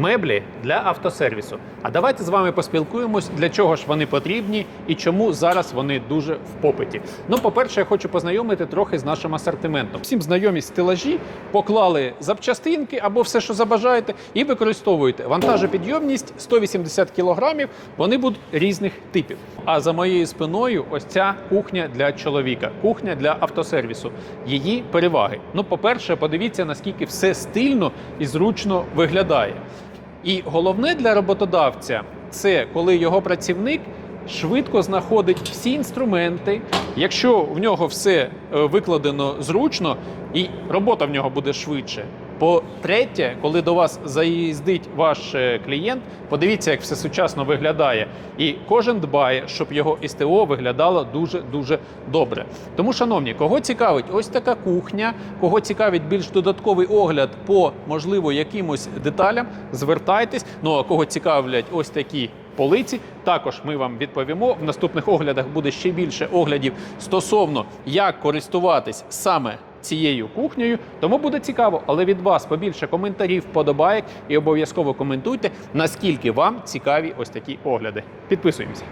Меблі для автосервісу. А давайте з вами поспілкуємось, для чого ж вони потрібні і чому зараз вони дуже в попиті. Ну, по-перше, я хочу познайомити трохи з нашим асортиментом. Всім знайомі стелажі поклали запчастинки або все, що забажаєте, і використовуєте. Вантажопідйомність 180 кг, вони будуть різних типів. А за моєю спиною ось ця кухня для чоловіка, кухня для автосервісу. Її переваги. Ну, по-перше, подивіться, наскільки все стильно і зручно виглядає. І головне для роботодавця це коли його працівник швидко знаходить всі інструменти. Якщо в нього все е, викладено зручно, і робота в нього буде швидше. По-третє, коли до вас заїздить ваш е, клієнт, подивіться, як все сучасно виглядає. І кожен дбає, щоб його СТО виглядало дуже дуже добре. Тому, шановні, кого цікавить ось така кухня, кого цікавить більш додатковий огляд по можливо якимось деталям, звертайтесь. Ну а кого цікавлять ось такі. Полиці також ми вам відповімо. В наступних оглядах буде ще більше оглядів стосовно як користуватись саме цією кухнею. Тому буде цікаво, але від вас побільше коментарів, вподобайок і обов'язково коментуйте, наскільки вам цікаві ось такі огляди. Підписуємося.